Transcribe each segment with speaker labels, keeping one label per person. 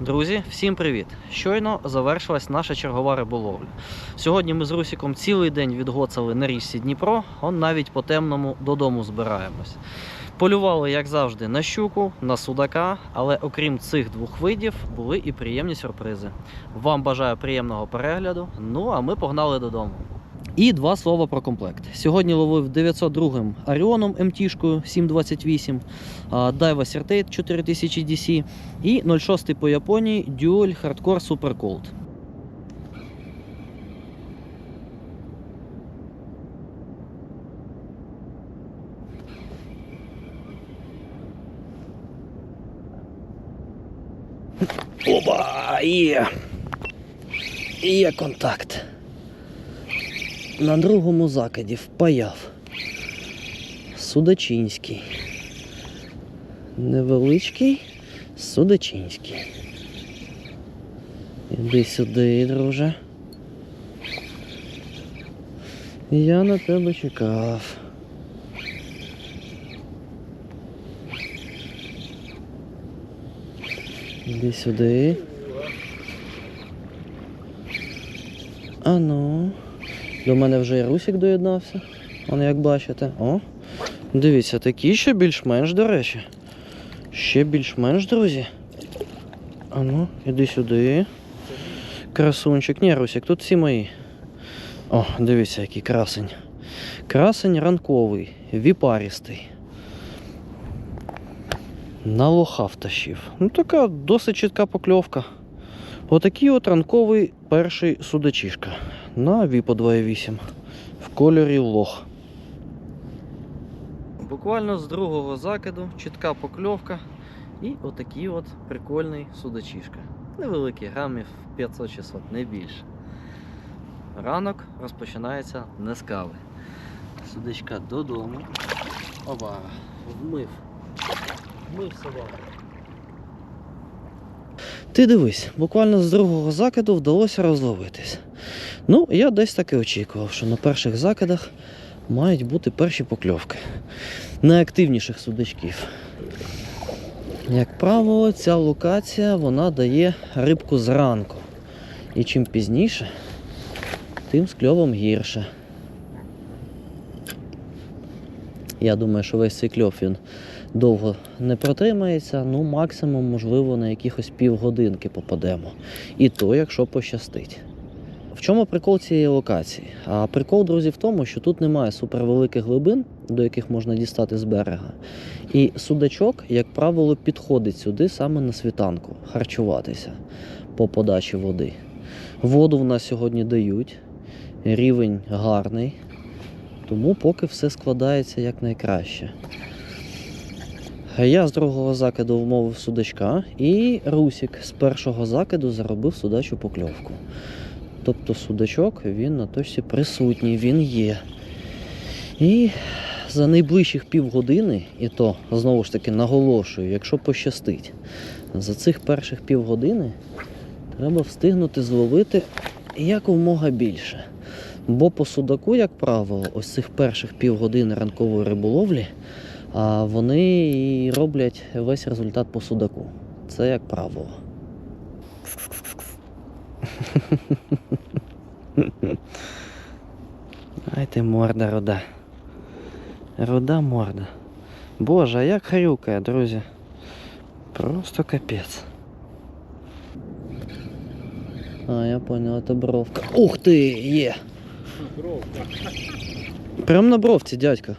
Speaker 1: Друзі, всім привіт! Щойно завершилась наша чергова риболовля. Сьогодні ми з Русіком цілий день відгоцали на річці Дніпро, он навіть по темному додому збираємось. Полювали, як завжди, на щуку, на судака, але окрім цих двох видів, були і приємні сюрпризи. Вам бажаю приємного перегляду. Ну а ми погнали додому. І два слова про комплект. Сьогодні ловив 902 Аріоном МТшкою 728, а, Daiwa Certate 4000 DC і 06 по Японії Dual Hardcore Super Cold. Оба! Є! Є контакт. На другому закиді впаяв. Судачинський. Невеличкий Судачинський. Іди сюди, друже. Я на тебе чекав. Іди сюди. Ану. До мене вже і Русік доєднався. Он як бачите. О. Дивіться, такі ще більш-менш, до речі. Ще більш-менш, друзі. Ану, іди сюди. Красунчик. Ні, Русік, тут всі мої. О, дивіться, який красень. Красень ранковий, віпарістий. На лоха втащив. Ну, така досить чітка покльовка. Отакий от ранковий перший судачишка на Віпо 2.8 в кольорі лох. Буквально з другого закиду чітка покльовка і отакий от прикольний судачишка. Невеликий грамів 500-600, не більше. Ранок розпочинається не з кави. Судачка додому. Оба, вмив. Вмив собаку. Ти дивись, буквально з другого закиду вдалося розловитись. Ну, я десь таки очікував, що на перших закидах мають бути перші покльовки найактивніших судачків. Як правило, ця локація вона дає рибку зранку. І чим пізніше, тим з кльовом гірше. Я думаю, що весь цей кльов він довго не протримається, ну максимум, можливо, на якихось півгодинки попадемо. І то, якщо пощастить. В чому прикол цієї локації? А прикол, друзі, в тому, що тут немає супервеликих глибин, до яких можна дістати з берега. І судачок, як правило, підходить сюди саме на світанку харчуватися по подачі води. Воду в нас сьогодні дають, рівень гарний, тому поки все складається якнайкраще. Я з другого закиду вмовив судачка, і Русік з першого закиду заробив судачу покльовку. Тобто судачок він на точці присутній, він є. І за найближчих півгодини, і то знову ж таки наголошую, якщо пощастить, за цих перших півгодини треба встигнути зловити якомога більше. Бо по судаку, як правило, ось цих перших півгодини ранкової риболовлі, вони і роблять весь результат по судаку. Це як правило. Ай ти морда руда. Руда морда. Боже, а як хрюкає, друзі. Просто капець. А, я понял, это бровка. Ух ти, є! Прям на бровці, дядька.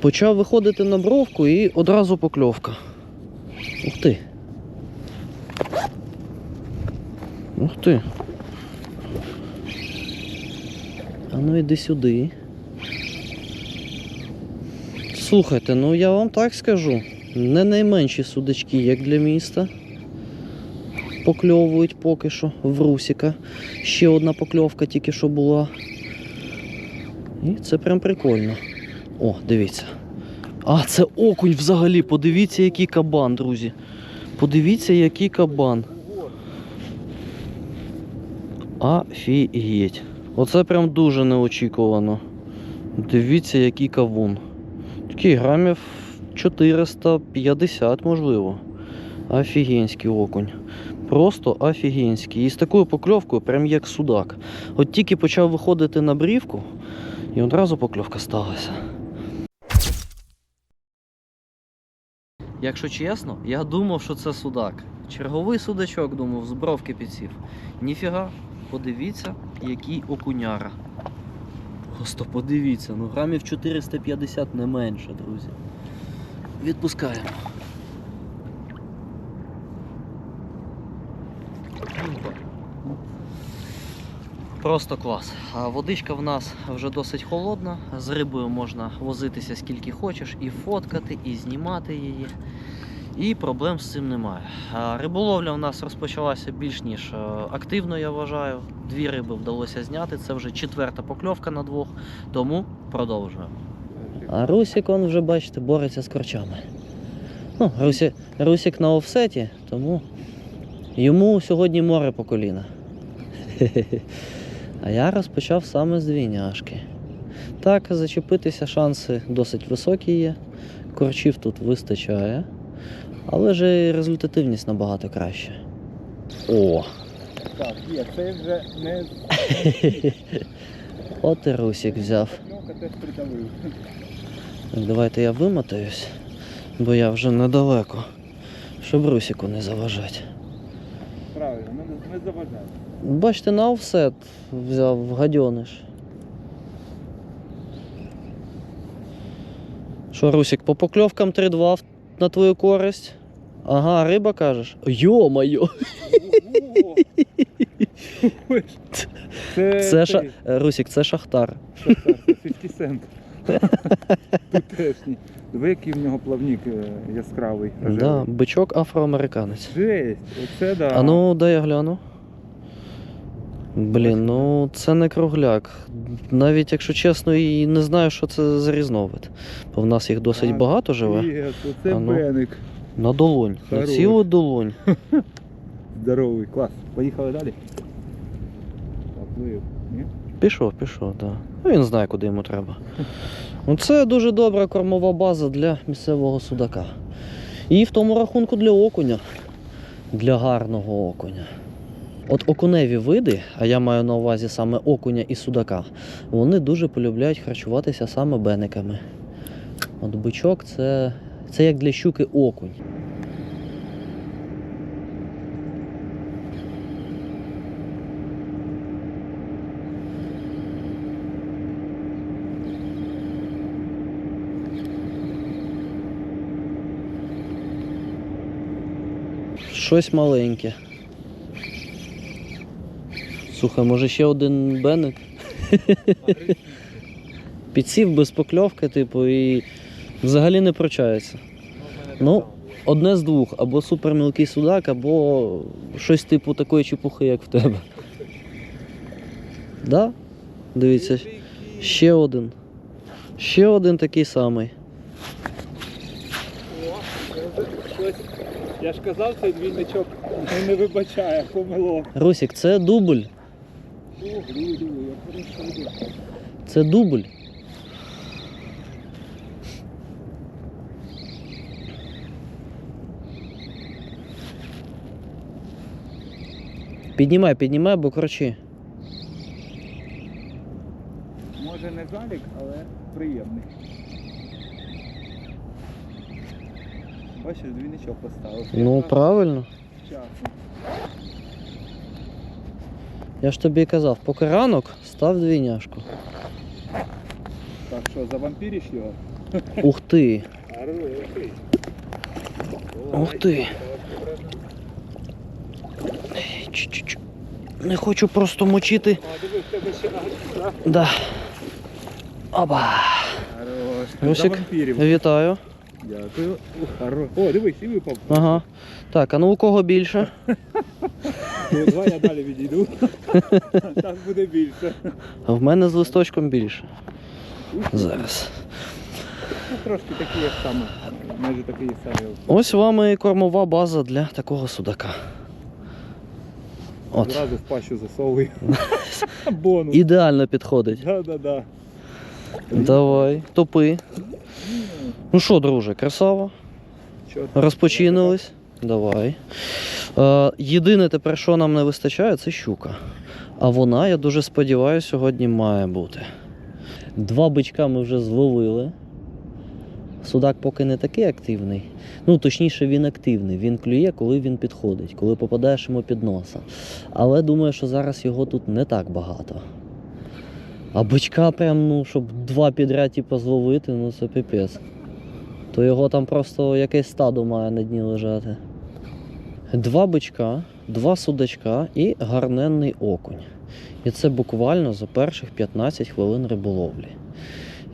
Speaker 1: Почав виходити на бровку і одразу покльовка. Ух ти. Ух ти. А ну іди сюди. Слухайте, ну я вам так скажу. Не найменші судачки, як для міста. Покльовують поки що в Русіка. Ще одна покльовка тільки що була. І це прям прикольно. О, дивіться. А, це окунь взагалі. Подивіться, який кабан, друзі. Подивіться, який кабан. Офігеть. Оце прям дуже неочікувано. Дивіться, який кавун. Такий грамів 450, можливо. Офігенський окунь. Просто офігенський. І з такою покльовкою, прям як судак. От тільки почав виходити на брівку, і одразу покльовка сталася. Якщо чесно, я думав, що це судак. Черговий судачок, думав, з бровки підсів. Ніфіга, подивіться, який окуняра. Просто подивіться, ну грамів 450 не менше, друзі. Відпускаємо. Просто клас. Водичка в нас вже досить холодна. З рибою можна возитися скільки хочеш, і фоткати, і знімати її. І проблем з цим немає. Риболовля у нас розпочалася більш ніж е, активно, я вважаю. Дві риби вдалося зняти. Це вже четверта покльовка на двох, тому продовжуємо. А Русік, он вже, бачите, бореться з корчами. Ну, Русі, Русік на офсеті, тому йому сьогодні море по коліна. А я розпочав саме з двійняшки. Так, зачепитися шанси досить високі є. Корчів тут вистачає. Але ж результативність набагато краще. О!
Speaker 2: Так, є, це вже не
Speaker 1: От і Русік взяв.
Speaker 2: покльовка теж придавив.
Speaker 1: Так, давайте я вимотаюсь, бо я вже недалеко, щоб Русіку не заважати.
Speaker 2: Правильно, не, не заважає.
Speaker 1: Бачите, на офсет взяв гадьониш. Що, Русік, по покльовкам 3-2 в- на твою користь? Ага, риба кажеш? Йо-моє!
Speaker 2: Це,
Speaker 1: Це ша... Русік, це шахтар.
Speaker 2: це, це 50 цент. Тутешній. Диви, який в нього плавник е, яскравий.
Speaker 1: Да, бичок афроамериканець.
Speaker 2: Жесть, оце да.
Speaker 1: А ну, дай я гляну. Блін, ну це не кругляк. Навіть якщо чесно, і не знаю, що це за різновид. Бо в нас їх досить
Speaker 2: А,
Speaker 1: багато живе.
Speaker 2: Є, оце
Speaker 1: А ну.
Speaker 2: беник.
Speaker 1: На долонь. На цілу долонь.
Speaker 2: Здоровий, клас. Поїхали далі.
Speaker 1: Пішов, пішов, так. Да. Ну, він знає, куди йому треба. Ну, це дуже добра кормова база для місцевого судака. І в тому рахунку для окуня. Для гарного окуня. От окуневі види, а я маю на увазі саме окуня і судака, вони дуже полюбляють харчуватися саме бениками. От бичок це, це як для щуки окунь. Щось маленьке. Слухай, може ще один беник? Підсів без покльовки, типу, і взагалі не прочається. Ну, одне з двох, або супермілкий судак, або щось типу такої чепухи, як в тебе. Да? Дивіться, ще один. Ще один такий самий.
Speaker 2: Я ж казав, цей двійничок не, вибачає, помило.
Speaker 1: Русік, це дубль.
Speaker 2: О, диви, диви, я хорошо йду.
Speaker 1: Це дубль. Піднімай, піднімай, бо короче.
Speaker 2: Може не залік, але приємний. Бачиш, двійничок поставив.
Speaker 1: Ну правильно.
Speaker 2: вчасно.
Speaker 1: Я ж тобі казав, поки ранок став двійняшку.
Speaker 2: Так що, завампіриш його?
Speaker 1: Ух ти. Ух ти. Чу-чу-чу. Не хочу просто мочити. Да. Оба. Русик, Вітаю.
Speaker 2: Дякую. О, дивись, і випав.
Speaker 1: Ага. Так, а ну у кого більше?
Speaker 2: Ну, Давай я далі відійду. Так буде більше.
Speaker 1: А в мене з листочком більше. Зараз.
Speaker 2: Ну, трошки такі, як саме. Майже такі самі.
Speaker 1: Ось вам і кормова база для такого судака. От.
Speaker 2: Зразу в пащу засовуй. Бонус.
Speaker 1: Ідеально підходить.
Speaker 2: Да-да-да.
Speaker 1: Давай, топи. Ну що, друже, красава? Розпочинились. давай. Е, єдине тепер, що нам не вистачає, це щука. А вона, я дуже сподіваюся, сьогодні має бути. Два бичка ми вже зловили. Судак поки не такий активний. Ну, точніше, він активний. Він клює, коли він підходить, коли попадаєш йому під носа. Але думаю, що зараз його тут не так багато. А бичка прям, ну, щоб два підряд типу, зловити, ну це піпець. То його там просто якесь стадо має на дні лежати. Два бичка, два судачка і гарненний окунь. І це буквально за перших 15 хвилин риболовлі.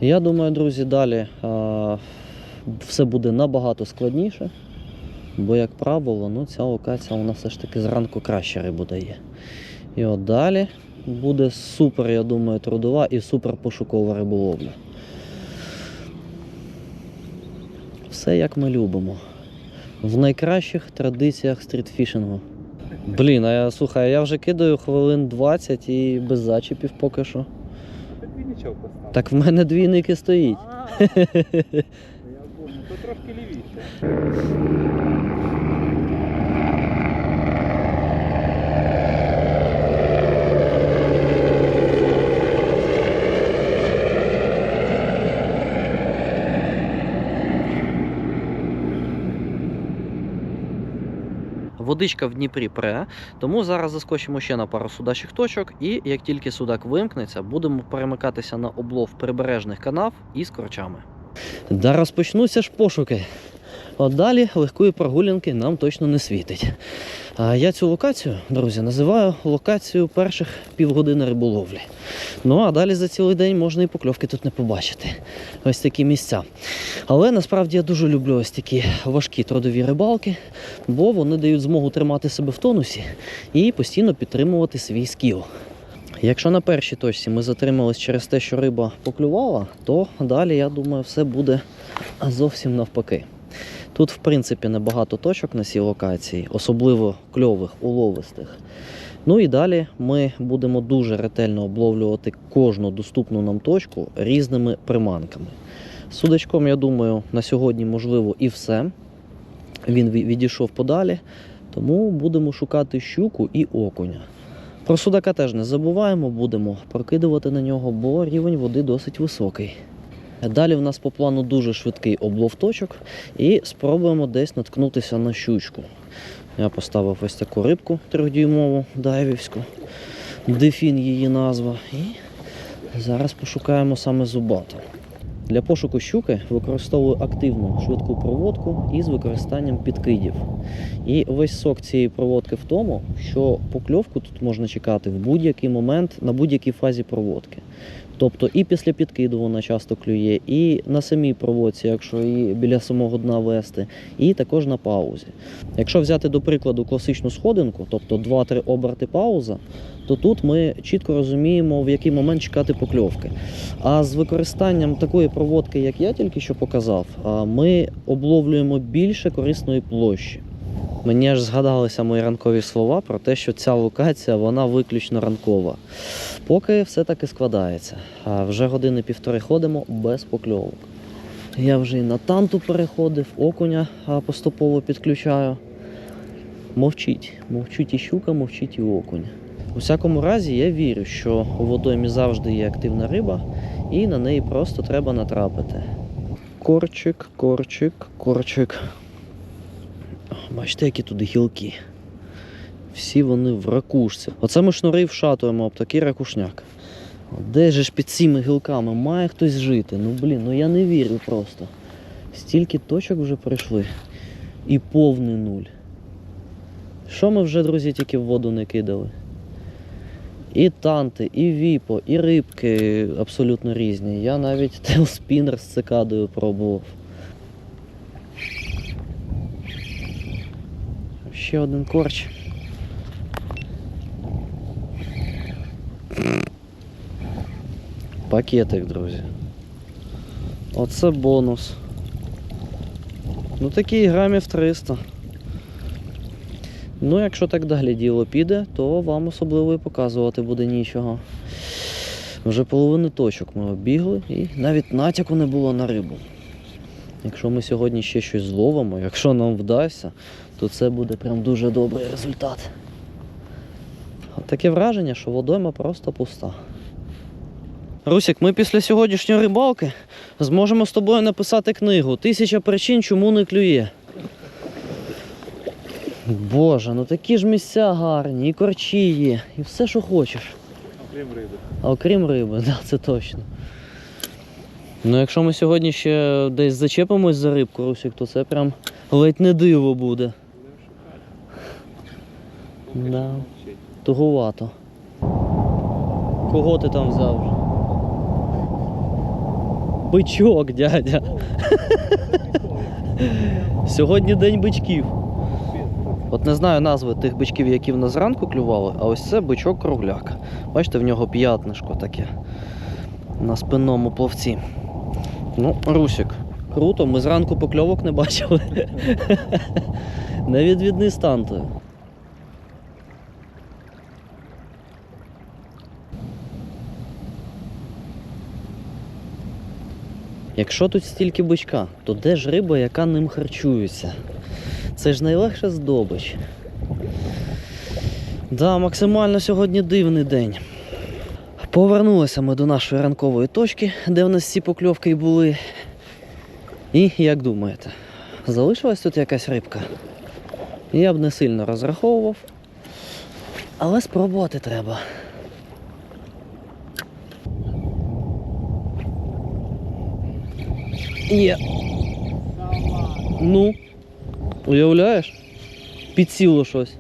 Speaker 1: Я думаю, друзі, далі а, все буде набагато складніше, бо, як правило, ну, ця локація у нас все ж таки зранку краще рибу дає. І от далі буде супер, я думаю, трудова і супер пошукова риболовля. Все як ми любимо. В найкращих традиціях стрітфішингу. Блін, а я слухай, я вже кидаю хвилин 20 і без зачіпів поки що.
Speaker 2: Двійничок поставив.
Speaker 1: Так в мене двійники стоїть.
Speaker 2: Я понял, то трошки лівіше.
Speaker 1: Водичка в Дніпрі пре, тому зараз заскочимо ще на пару судачих точок, і як тільки судак вимкнеться, будемо перемикатися на облов прибережних канав із корчами. Да розпочнуться ж пошуки. От далі легкої прогулянки нам точно не світить. Я цю локацію, друзі, називаю локацією перших півгодини риболовлі. Ну а далі за цілий день можна і покльовки тут не побачити. Ось такі місця. Але насправді я дуже люблю ось такі важкі трудові рибалки, бо вони дають змогу тримати себе в тонусі і постійно підтримувати свій скіл. Якщо на першій точці ми затримались через те, що риба поклювала, то далі, я думаю, все буде зовсім навпаки. Тут, в принципі, небагато точок на цій локації, особливо кльових, уловистих. Ну і далі ми будемо дуже ретельно обловлювати кожну доступну нам точку різними приманками. Судачком, я думаю, на сьогодні можливо і все. Він відійшов подалі, тому будемо шукати щуку і окуня. Про судака теж не забуваємо, будемо прокидувати на нього, бо рівень води досить високий. Далі в нас по плану дуже швидкий облов точок і спробуємо десь наткнутися на щучку. Я поставив ось таку рибку трьохдюймову дайвівську, дефін її назва. І зараз пошукаємо саме зубату. Для пошуку щуки використовую активну швидку проводку із використанням підкидів. І весь сок цієї проводки в тому, що покльовку тут можна чекати в будь-який момент на будь-якій фазі проводки. Тобто і після підкиду вона часто клює, і на самій проводці, якщо її біля самого дна вести, і також на паузі. Якщо взяти до прикладу класичну сходинку, тобто 2-3 оберти пауза, то тут ми чітко розуміємо, в який момент чекати покльовки. А з використанням такої проводки, як я тільки що показав, ми обловлюємо більше корисної площі. Мені аж згадалися мої ранкові слова про те, що ця локація вона виключно ранкова. Поки все таки складається. А вже години півтори ходимо без покльовок. Я вже і на танту переходив, окуня поступово підключаю. Мовчить, мовчить і щука, мовчить і окунь. У всякому разі, я вірю, що у водоймі завжди є активна риба, і на неї просто треба натрапити. Корчик, корчик, корчик. Бачите, які тут гілки. Всі вони в ракушці. Оце ми шнури вшатуємо об такий ракушняк. Де же ж під цими гілками має хтось жити? Ну блін, ну я не вірю просто. Стільки точок вже пройшли. І повний нуль. Що ми вже, друзі, тільки в воду не кидали? І танти, і віпо, і рибки абсолютно різні. Я навіть телспінер з цикадою пробував. Ще один корч. Пакетик, друзі. Оце бонус. Ну такий грамів 300. Ну, якщо так далі діло піде, то вам особливо і показувати буде нічого. Вже половину точок ми обігли і навіть натяку не було на рибу. Якщо ми сьогодні ще щось зловимо, якщо нам вдасться, то це буде прям дуже добрий результат. От таке враження, що водойма просто пуста. Русік, ми після сьогоднішньої рибалки зможемо з тобою написати книгу Тисяча причин, чому не клює. Боже, ну такі ж місця гарні, і корчі є, і все, що хочеш.
Speaker 2: Окрім риби.
Speaker 1: А окрім риби, да, це точно. Ну, якщо ми сьогодні ще десь зачепимось за рибку, Русік, то це прям ледь не диво буде. Да. Тугувато. Кого ти там взяв? Бичок, дядя. Сьогодні день бичків. От не знаю назви тих бичків, які в нас зранку клювали, а ось це бичок кругляк. Бачите, в нього п'ятнишко таке на спинному пловці. Ну, Русік, круто, ми зранку покльовок не бачили. Невідвідний стан Якщо тут стільки бичка, то де ж риба, яка ним харчується? Це ж найлегша здобич. Да, максимально сьогодні дивний день. Повернулися ми до нашої ранкової точки, де в нас всі покльовки були. І як думаєте, залишилась тут якась рибка? Я б не сильно розраховував, але спробувати треба. Є. Ну, уявляєш? Підсіло щось.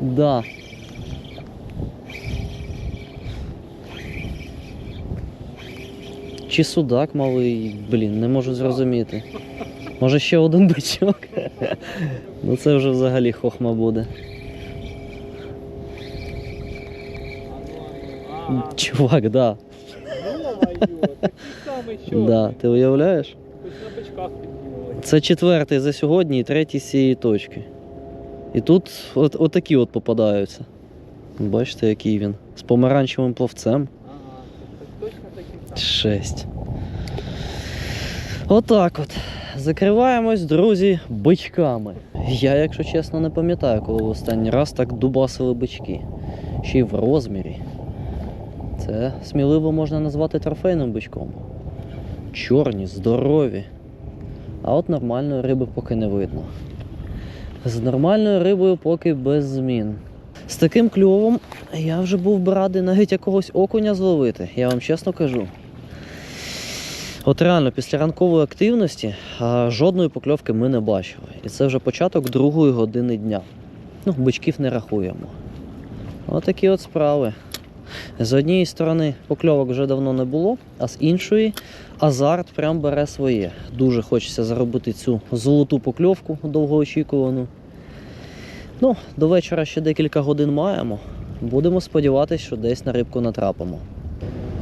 Speaker 2: Да?
Speaker 1: Чи судак малий, блін, не можу зрозуміти. Може ще один бичок? Ну це вже взагалі хохма буде. Чувак, да.
Speaker 2: Чорний.
Speaker 1: Да, ти уявляєш?
Speaker 2: Хоч на бичках піднімали.
Speaker 1: Це четвертий за сьогодні і третій з цієї точки. І тут от, отакі от попадаються. Бачите, який він. З помаранчевим пловцем.
Speaker 2: Ага. Так точно такий.
Speaker 1: Шесть. Отак от. Закриваємось, друзі, бичками. Я, якщо чесно, не пам'ятаю, коли в останній раз так дубасили бички. Ще й в розмірі. Це сміливо можна назвати трофейним бичком. Чорні, здорові. А от нормальної риби поки не видно. З нормальною рибою поки без змін. З таким кльовом я вже був би радий навіть якогось окуня зловити, я вам чесно кажу. От реально, після ранкової активності а, жодної покльовки ми не бачили. І це вже початок другої години дня. Ну, бичків не рахуємо. Отакі от справи. З однієї сторони покльовок вже давно не було, а з іншої азарт прям бере своє. Дуже хочеться заробити цю золоту покльовку довгоочікувану. Ну, до вечора ще декілька годин маємо. Будемо сподіватися, що десь на рибку натрапимо.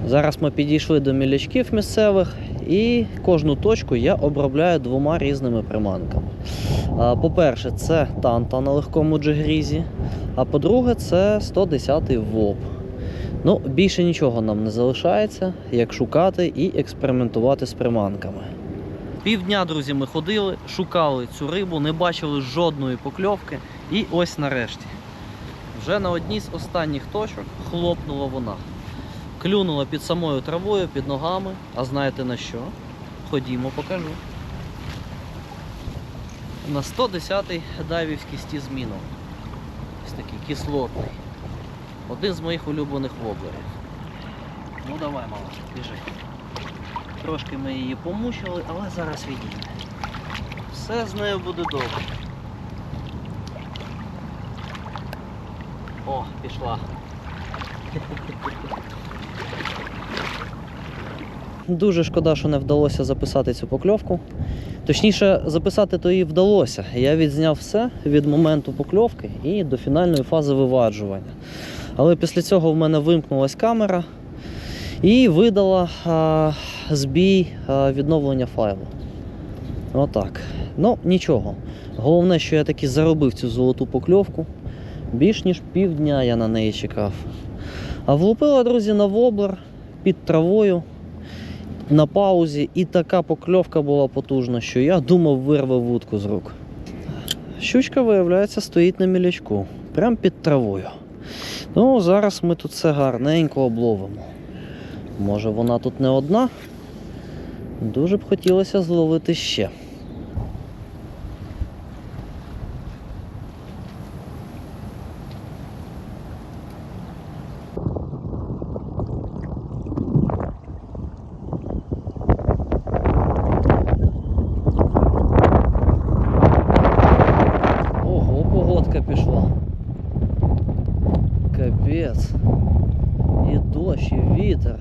Speaker 1: Зараз ми підійшли до мілячків місцевих і кожну точку я обробляю двома різними приманками. По-перше, це танта на легкому джигрізі, а по-друге, це 110-й ВОП. Ну, більше нічого нам не залишається, як шукати і експериментувати з приманками. Півдня, друзі, ми ходили, шукали цю рибу, не бачили жодної покльовки. І ось нарешті. Вже на одній з останніх точок хлопнула вона. Клюнула під самою травою, під ногами. А знаєте на що? Ходімо, покажу. На 110-й дайвівський стіз. Ось такий кислотний. Один з моїх улюблених воблерів. Ну давай, мала, біжи. Трошки ми її помучили, але зараз відійде. Все з нею буде добре. О, пішла. Дуже шкода, що не вдалося записати цю покльовку. Точніше, записати то її вдалося. Я відзняв все від моменту покльовки і до фінальної фази виваджування. Але після цього в мене вимкнулась камера і видала а, збій а, відновлення файлу. Отак. Ну, нічого. Головне, що я таки заробив цю золоту покльовку. Більш ніж півдня я на неї чекав. А влупила, друзі, на воблер під травою на паузі, і така покльовка була потужна, що я думав, вирве вудку з рук. щучка, виявляється, стоїть на мілячку, прямо під травою. Ну, зараз ми тут все гарненько обловимо. Може, вона тут не одна? Дуже б хотілося зловити ще. Ого, погодка пішла. Капець. І дощ, і вітер.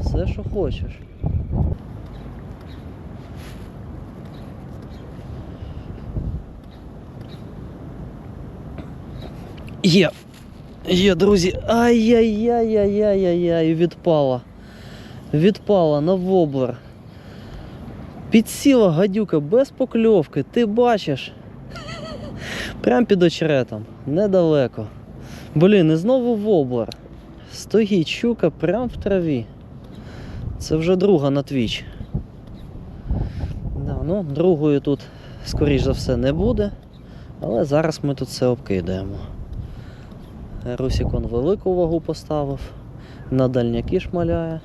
Speaker 1: Все, що хочеш. Є. Є, друзі. Ай-яй-яй-яй-яй-яй, відпала. Відпала на воблер. Підсіла гадюка без покльовки, ти бачиш. Прям під очеретом, недалеко. Блін, і знову воблер. Стоїть щука прям в траві. Це вже друга на твіч. Да, ну, другої тут, скоріш за все, не буде. Але зараз ми тут все обкидаємо. Русікон велику вагу поставив, на дальняки шмаляє.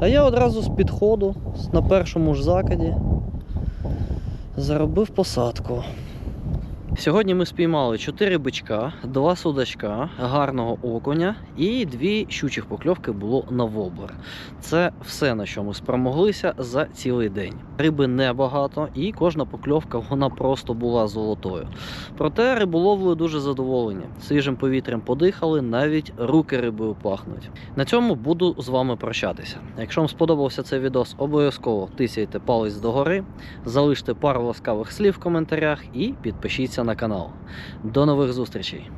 Speaker 1: А я одразу з підходу, на першому ж закиді, заробив посадку. Сьогодні ми спіймали 4 бичка, 2 судачка, гарного окуня і дві щучих покльовки було на воблер. Це все, на що ми спромоглися за цілий день. Риби небагато, і кожна покльовка вона просто була золотою. Проте риболовлею дуже задоволені. Свіжим повітрям подихали, навіть руки рибою пахнуть. На цьому буду з вами прощатися. Якщо вам сподобався цей відос, обов'язково тисяйте палець догори, залиште пару ласкавих слів в коментарях і підпишіться на канал. До нових зустрічей!